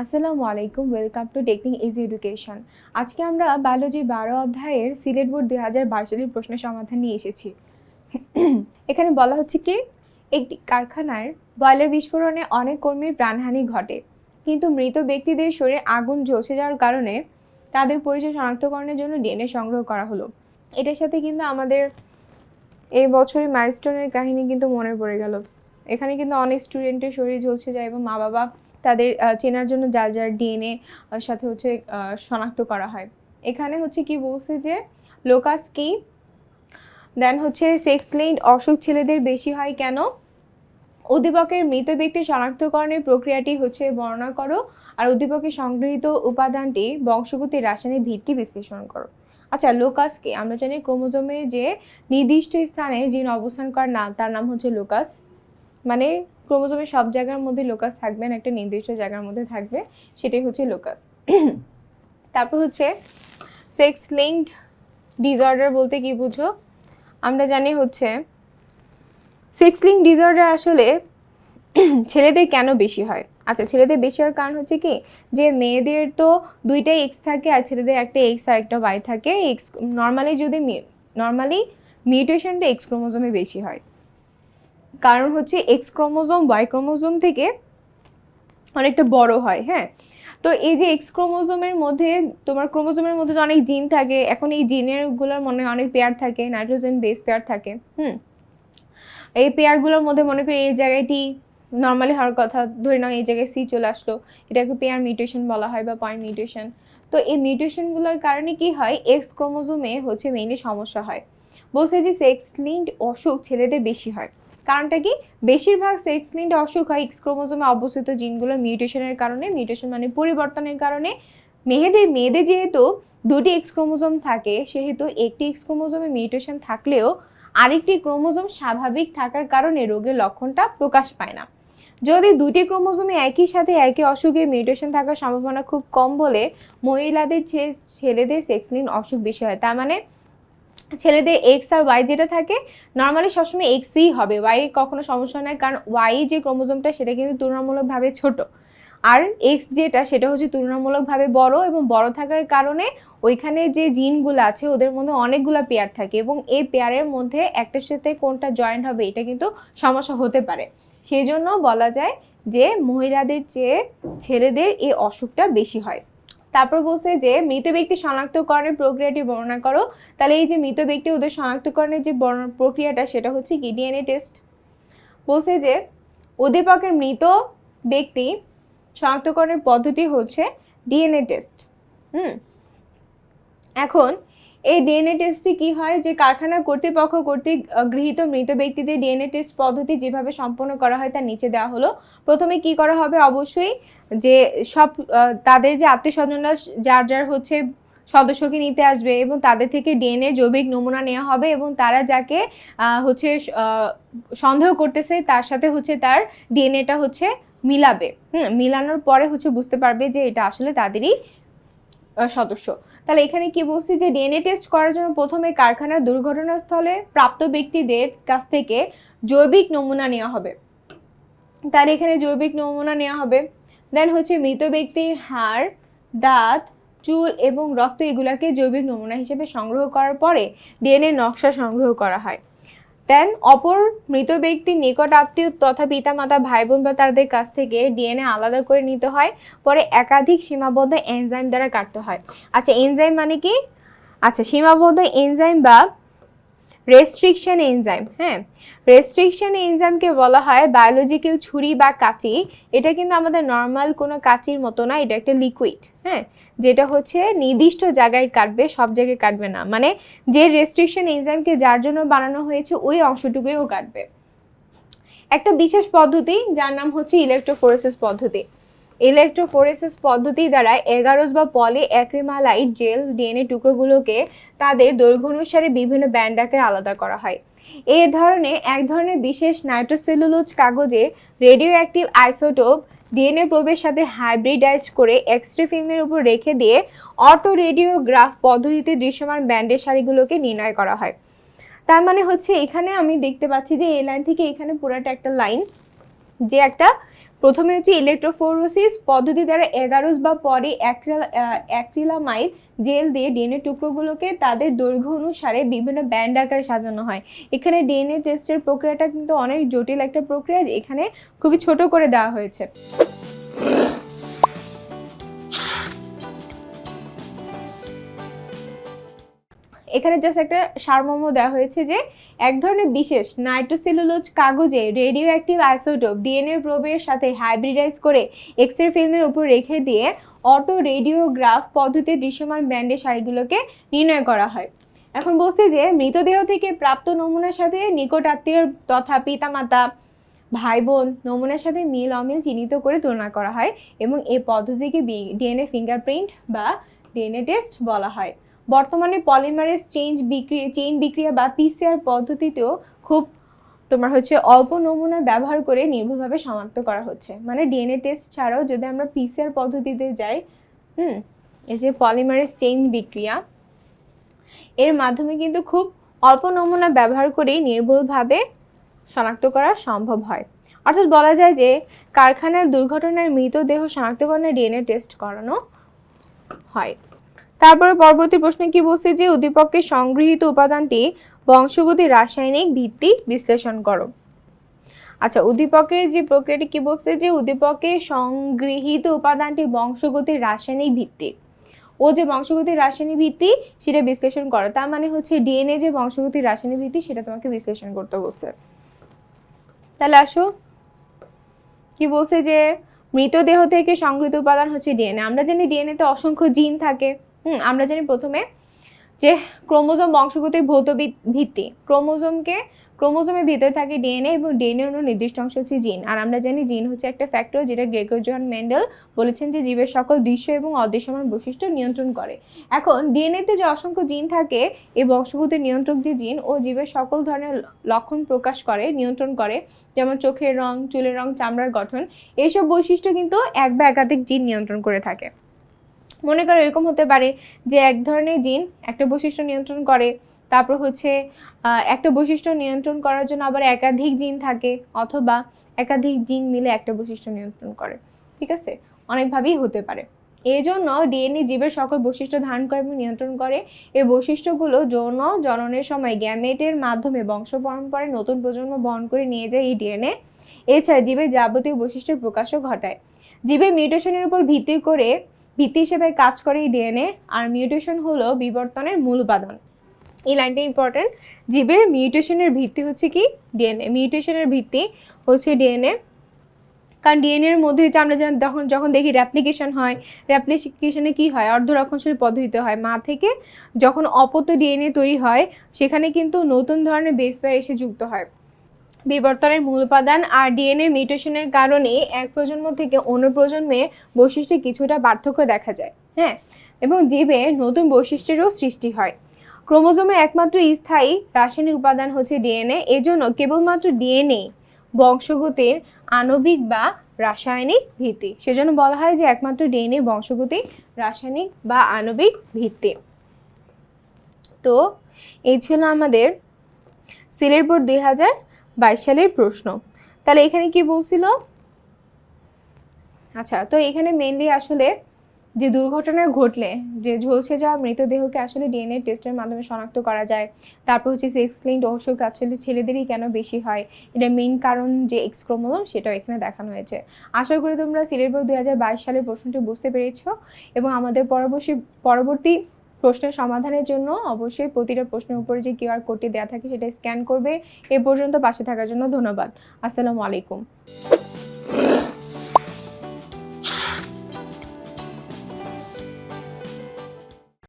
আসসালামু আলাইকুম welcome to technique easy education আজকে আমরা বায়োলজি বারো অধ্যায়ের সিলেট বোর্ড দুই হাজার বাইশ সালের প্রশ্ন সমাধান নিয়ে এসেছি। এখানে বলা হচ্ছে কি, একটি কারখানার বয়লার বিস্ফোরণে অনেক কর্মীর প্রাণহানি ঘটে, কিন্তু মৃত ব্যক্তিদের শরীরে আগুন ঝলসে যাওয়ার কারণে তাদের পরিচয় শনাক্তকরণের জন্য ডিএনএ সংগ্রহ করা হলো। এটার সাথে কিন্তু আমাদের এই বছরের মাইলস্টোনের কাহিনী কিন্তু মনে পড়ে গেল। এখানে কিন্তু অনেক স্টুডেন্টের শরীর ঝলসে যায় এবং মা বাবা তাদের চেনার জন্য যার যার ডিএনএ সাথে হচ্ছে শনাক্ত করা হয়। এখানে হচ্ছে কি বলছে যে লোকাস কি দেন হচ্ছে সেক্স লিঙ্ক অসুখ ছেলেদের বেশি হয় কেন? উদ্দীপকের মৃত ব্যক্তি শনাক্তকরণের প্রক্রিয়াটি হচ্ছে বর্ণনা করো, আর উদ্দীপকের সংগৃহীত উপাদানটি বংশগতির রাসায়নিক ভিত্তি বিশ্লেষণ করো। আচ্ছা লোকাস লোকাসকে আমরা জানি ক্রোমোজোমে যে নির্দিষ্ট স্থানে জিন অবস্থান করার নাম তার নাম হচ্ছে লোকাস মানে ক্রোমোজোমের সব জায়গার মধ্যে লোকাস থাকবে না, একটা নির্দিষ্ট জায়গার মধ্যে থাকবে, সেটাই হচ্ছে লোকাস তারপর হচ্ছে সেক্স লিঙ্কড ডিসঅর্ডার বলতে কি বুঝো? আমরা জানি হচ্ছে সেক্স লিঙ্ক ডিসঅর্ডার আসলে ছেলেদের কেন বেশি হয়? আচ্ছা ছেলেদের বেশি হওয়ার কারণ হচ্ছে কি? যে মেয়েদের তো দুইটাই এক্স থাকে আর ছেলেদের একটা এক্স আর একটা ওয়াই থাকে। এক্স নর্মালি যদি নর্মালি মিউটেশনটা এক্স ক্রোমোজোমে বেশি হয়। কারণ হচ্ছে এক্স ক্রোমোজোম ওয়াই ক্রোমোজোম থেকে অনেকটা বড় হয় হ্যাঁ? তো এই যে এক্স ক্রোমোজোমের মধ্যে, তোমার ক্রোমোজোমের মধ্যে তো অনেক জিন থাকে, এখন এই জিনেরগুলোর মনে অনেক পেয়ার থাকে নাইট্রোজেন বেস পেয়ার থাকে, হুম? এই পেয়ারগুলোর মধ্যে মনে করি এই জায়গাটি নর্মালি হওয়ার কথা, ধরে নাও এই জায়গায় সি চলে আসলো, এটাকে পেয়ার মিউটেশন বলা হয় বা পয়েন্ট মিউটেশন তো এই মিউটেশনগুলোর কারণে কি হয় এক্স ক্রোমোজোমে হচ্ছে মেইনলি সমস্যা হয়। বলছে যে সেক্স লিঙ্কড অসুখ ছেলেদের বেশি হয়। কারণটা কি? বেশিরভাগ সেক্স লিঙ্কড অসুখ হয় এক্স ক্রোমোজোমে অবস্থিত জিনগুলোর মিউটেশনের কারণে, মিউটেশন মানে পরিবর্তনের কারণে। মেয়েদের মেয়েদের যেহেতু দুটি এক্স ক্রোমোজোম থাকে, সেহেতু একটি এক্স ক্রোমোজোমে মিউটেশন থাকলেও আরেকটি ক্রোমোজোম স্বাভাবিক থাকার কারণে রোগের লক্ষণটা প্রকাশ পায় না। যদি দুটি ক্রোমোজোমে একই সাথে একই অসুখের মিউটেশন থাকার সম্ভাবনা খুব কম বলে মহিলাদের ছেলেদের সেক্সলিন অসুখ বেশি হয়, তার মানে ছেলেদের এক্স আর ওয়াই যেটা থাকে নর্মালি সবসময় এক্সই হবে। ওয়াই কখনো সমস্যা নয় কারণ ওয়াই যে ক্রোমোজোমটা, সেটা কিন্তু তুলনামূলকভাবে ছোট। আর এক্স যেটা, সেটা হচ্ছে তুলনামূলকভাবে বড় এবং বড় থাকার কারণে ওইখানে যে জিনগুলো আছে, ওদের মধ্যে অনেকগুলো পেয়ার থাকে এবং এই পেয়ারের মধ্যে একটার সাথে কোনটা জয়েন্ট হবে, এটা কিন্তু সমস্যা হতে পারে। সেই জন্য বলা যায় যে মহিলাদের চেয়ে ছেলেদের এই অসুখটা বেশি হয়। তারপর বলছে যে, মৃত ব্যক্তি শনাক্তকরণের প্রক্রিয়াটি বর্ণনা করো। তাহলে এই যে মৃত ব্যক্তি ওদের শনাক্তকরণের যে প্রক্রিয়াটা, সেটা হচ্ছে কি? ডিএনএ টেস্ট বলছে যে, উদ্দীপকের মৃত ব্যক্তি শনাক্তকরণের পদ্ধতি হচ্ছে ডিএনএ টেস্ট হুম? এখন এই ডিএনএ টেস্টে কি হয়? যে কারখানা কর্তৃপক্ষ কর্তৃক গৃহীত মৃত ব্যক্তিদের ডিএনএ টেস্ট পদ্ধতি যেভাবে সম্পন্ন করা হয় তার নিচে দেওয়া হলো। প্রথমে কি করা হবে? অবশ্যই যে সব তাদের যে আত্মীয় স্বজনরা যার যার হচ্ছে সদস্যকে নিতে আসবে এবং তাদের থেকে ডিএনএ জৈবিক নমুনা নেওয়া হবে এবং তারা যাকে হচ্ছে সন্দেহ করতেছে তার সাথে হচ্ছে তার ডিএনএটা হচ্ছে মিলাবে। হুম, মিলানোর পরে হচ্ছে বুঝতে পারবে যে এটা আসলে তাদেরই সদস্য। তাহলে এখানে কি বলছি যে ডিএনএ টেস্ট করার জন্য প্রথমে কারখানার দুর্ঘটনাস্থলে প্রাপ্ত ব্যক্তিদের কাছ থেকে জৈবিক নমুনা নেওয়া হবে। তার এখানে জৈবিক নমুনা নেওয়া হবে। দেন হচ্ছে মৃত ব্যক্তির হাড়, দাঁত, চুল এবং রক্ত এগুলাকে জৈবিক নমুনা হিসেবে সংগ্রহ করার পরে ডিএনএ নকশা সংগ্রহ করা হয়। দেন অপর মৃত ব্যক্তির নিকট আত্মীয় তথা পিতামাতা ভাই বোন বা তাদের কাছ থেকে ডিএনএ আলাদা করে নিতে হয়। পরে একাধিক সীমাবদ্ধ এনজাইম দ্বারা কাটতে হয়। আচ্ছা এনজাইম মানে কি? আচ্ছা সীমাবদ্ধ এনজাইম বা রেস্ট্রিকশন এনজাইম হ্যাঁ? রেস্ট্রিকশন এনজাইমকে বলা হয় বায়োলজিক্যাল ছুরি বা কাঁচি। এটা কিন্তু আমাদের নর্মাল কোনো কাঁচির মতো না, এটা একটা লিকুইড হ্যাঁ? যেটা হচ্ছে নির্দিষ্ট জায়গায় কাটবে, সব জায়গায় কাটবে না। মানে যে রেস্ট্রিকশন এনজাইমকে যার জন্য বানানো হয়েছে, ওই অংশটুকুই ও কাটবে। একটা বিশেষ পদ্ধতি, যার নাম হচ্ছে ইলেকট্রোফোরেসিস পদ্ধতি। ইলেকট্রোফোরেসিস পদ্ধতি দ্বারা এগারোস বা পলি অ্যাক্রিমালাইট জেল ডিএনএ টুকরোগুলোকে তাদের দৈর্ঘ্য অনুসারে বিভিন্ন ব্যান্ডাকে আলাদা করা হয়। এই ধরনের এক ধরনের বিশেষ নাইট্রোসেলুলোজ কাগজে রেডিও অ্যাক্টিভ আইসোটোপ ডিএনএ প্রবেশ সাথে হাইব্রিডাইজ করে এক্সরে ফিল্মের উপর রেখে দিয়ে অটো রেডিওগ্রাফ পদ্ধতিতে দৃশ্যমান ব্যান্ডের সারিগুলোকে নির্ণয় করা হয়। তার মানে হচ্ছে এখানে আমি দেখতে পাচ্ছি যে এই লাইন থেকে এখানে পুরাটা একটা লাইন যে একটা প্রথমে হচ্ছে ইলেকট্রোফোরোসিস পদ্ধতি দ্বারা এগারোস বা পরে অ্যাক্রিলামাইড জেল দিয়ে ডিএনএ টুকরোগুলোকে তাদের দৈর্ঘ্য অনুসারে বিভিন্ন ব্যান্ড আকারে সাজানো হয়। এখানে ডিএনএ টেস্টের প্রক্রিয়াটা কিন্তু অনেক জটিল একটা প্রক্রিয়া, এখানে খুবই ছোট করে দেওয়া হয়েছে। এখানে জাস্ট একটা সারমর্ম দেওয়া হয়েছে যে এক ধরনের বিশেষ নাইট্রোসেলুলোজ কাগজে রেডিও অ্যাক্টিভ আইসোটোপ ডিএনএ প্রবের সাথে হাইব্রিডাইজ করে এক্স রে ফিল্মের উপর রেখে দিয়ে অটো রেডিওগ্রাফ পদ্ধতিতে দৃশ্যমান ব্যান্ডের শাড়িগুলোকে নির্ণয় করা হয়। এখন বলছে যে মৃতদেহ থেকে প্রাপ্ত নমুনার সাথে নিকট আত্মীয় তথা পিতামাতা ভাই বোন নমুনার সাথে মিল অমিল চিহ্নিত করে তুলনা করা হয় এবং এই পদ্ধতিকে ডিএনএ ফিঙ্গারপ্রিন্ট বা ডিএনএ টেস্ট বলা হয়। বর্তমানে পলিমারেজ চেঞ্জ বিক্রিয়া চেইন বিক্রিয়া বা পিসিআর পদ্ধতিতেও খুব তোমার হচ্ছে অল্প নমুনা ব্যবহার করে নির্ভুলভাবে শনাক্ত করা হচ্ছে। মানে ডিএনএ টেস্ট ছাড়াও যদি আমরা পিসিআর পদ্ধতিতে যাই, হুম, এই যে পলিমারেজ চেইন বিক্রিয়া, এর মাধ্যমে কিন্তু খুব অল্প নমুনা ব্যবহার করেই নির্ভুলভাবে শনাক্ত করা সম্ভব হয়। অর্থাৎ বলা যায় যে কারখানার দুর্ঘটনায় মৃতদেহ শনাক্তকরণে ডিএনএ টেস্ট করানো হয়। তারপরে পরবর্তী প্রশ্নে কি বলছে যে উদ্দীপকের সংগৃহীত উপাদানটি বংশগতি রাসায়নিক ভিত্তি বিশ্লেষণ করো। আচ্ছা উদ্দীপকের যে প্রক্রিয়াটি কি বলছে যে উদ্দীপকে সংগৃহীত উপাদানটি বংশগতির রাসায়নিক ভিত্তি। ও যে বংশগতির রাসায়নিক ভিত্তি সেটা বিশ্লেষণ করো, তার মানে হচ্ছে ডিএনএ যে বংশগতির রাসায়নিক ভিত্তি সেটা তোমাকে বিশ্লেষণ করতে বলছে। তাহলে আসো। কি বলছে যে মৃতদেহ থেকে সংগৃহীত উপাদান হচ্ছে ডিএনএ। আমরা জানি ডিএনএ তে অসংখ্য জিন থাকে। হুম, আমরা জানি প্রথমে যে ক্রোমোজোম বংশগতির ভৌত ভিত্তি। ক্রোমোজোমকে, ক্রোমোজোমের ভিতরে থাকে ডিএনএ এবং ডিএনএ অন্য নির্দিষ্ট অংশ হচ্ছে জিন। আর আমরা জানি জিন হচ্ছে একটা ফ্যাক্টর যেটা গ্রেগর জন মেন্ডেল বলেছেন যে জীবের সকল দৃশ্য এবং অদৃশ্যমান বৈশিষ্ট্য নিয়ন্ত্রণ করে। এখন ডিএনএতে যে অসংখ্য জিন থাকে, এই বংশগতির নিয়ন্ত্রক যে জিন, ও জীবের সকল ধরনের লক্ষণ প্রকাশ করে, নিয়ন্ত্রণ করে। যেমন চোখের রং, চুলের রং, চামড়ার গঠন, এইসব বৈশিষ্ট্য কিন্তু এক বা একাধিক জিন নিয়ন্ত্রণ করে থাকে। মনে করো এরকম হতে পারে যে এক ধরনের জিন একটা বৈশিষ্ট্য নিয়ন্ত্রণ করে, তারপর হচ্ছে একটা বৈশিষ্ট্য নিয়ন্ত্রণ করার জন্য আবার একাধিক জিন থাকে অথবা একাধিক জিন মিলে একটা বৈশিষ্ট্য নিয়ন্ত্রণ করে, ঠিক আছে? অনেকভাবেই হতে পারে। এই জন্য ডিএনএ জীবের সকল বৈশিষ্ট্য ধারণ করে এবং নিয়ন্ত্রণ করে। এই বৈশিষ্ট্যগুলো যৌন, জননের সময় গ্যামেটের মাধ্যমে বংশ পরম্পরায় নতুন প্রজন্ম বহন করে নিয়ে যায় এই ডিএনএ। এছাড়া জীবের যাবতীয় বৈশিষ্ট্যের প্রকাশও ঘটায়। জীবের মিউটেশনের উপর ভিত্তি করে ভিত্তি হিসেবে কাজ করে এই ডিএনএ আর মিউটেশন হলো বিবর্তনের মূল উপাদান। এই লাইনটা ইম্পর্টেন্ট জীবের মিউটেশনের ভিত্তি হচ্ছে কি? ডিএনএ মিউটেশনের ভিত্তি হচ্ছে ডিএনএ কারণ ডিএনএ এর মধ্যে হচ্ছে আমরা যখন যখন দেখি র্যাপ্লিকেশন হয় র্যাপ্লিকেশনে কি হয়? অর্ধরক্ষণশীল পদ্ধতিতে হয়। মা থেকে যখন অপত্য ডিএনএ তৈরি হয়, সেখানে কিন্তু নতুন ধরনের বেস পেয়ার এসে যুক্ত হয়। বিবর্তনের মূল উপাদান আর ডিএনএ মিউটেশনের কারণে এক প্রজন্ম থেকে অন্য প্রজন্মে বৈশিষ্ট্যে কিছুটা পার্থক্য দেখা যায় হ্যাঁ? এবং জীবে নতুন বৈশিষ্ট্যেরও সৃষ্টি হয়। ক্রোমোজোমের একমাত্র স্থায়ী রাসায়নিক উপাদান হচ্ছে ডিএনএ এজন্য কেবলমাত্র ডিএনএ বংশগতির আণবিক বা রাসায়নিক ভিত্তি। সেজন্য বলা হয় যে একমাত্র ডিএনএ বংশগতি, রাসায়নিক বা আণবিক ভিত্তি। তো, এই ছিল আমাদের সিলেট বোর্ড দুই হাজার বাইশ সালের প্রশ্ন। তাহলে এখানে কি বলছিল? আচ্ছা তো এখানে মেনলি আসলে যে দুর্ঘটনা ঘটলে, যে ঝলসে যাওয়া মৃতদেহকে আসলে ডিএনএ টেস্টের মাধ্যমে শনাক্ত করা যায়, তারপর হচ্ছে সেক্স লিঙ্কড অসুখ আসলে ছেলেদেরই কেন বেশি হয়, এটা মেইন কারণ যে এক্স ক্রোমোজোম, সেটাও এখানে দেখানো হয়েছে। আশা করি তোমরা সিলেট বোর্ড দুই হাজার বাইশ সালের প্রশ্নটি বুঝতে পেরেছ, এবং আমাদের পরবর্তী পরবর্তী প্রশ্নের সমাধানের জন্য অবশ্যই প্রতিটা প্রশ্নের উপরে যে কিউআর কোডটি দেওয়া থাকে সেটা স্ক্যান করবে। এ পর্যন্ত পাশে থাকার জন্য ধন্যবাদ। আসসালামু আলাইকুম।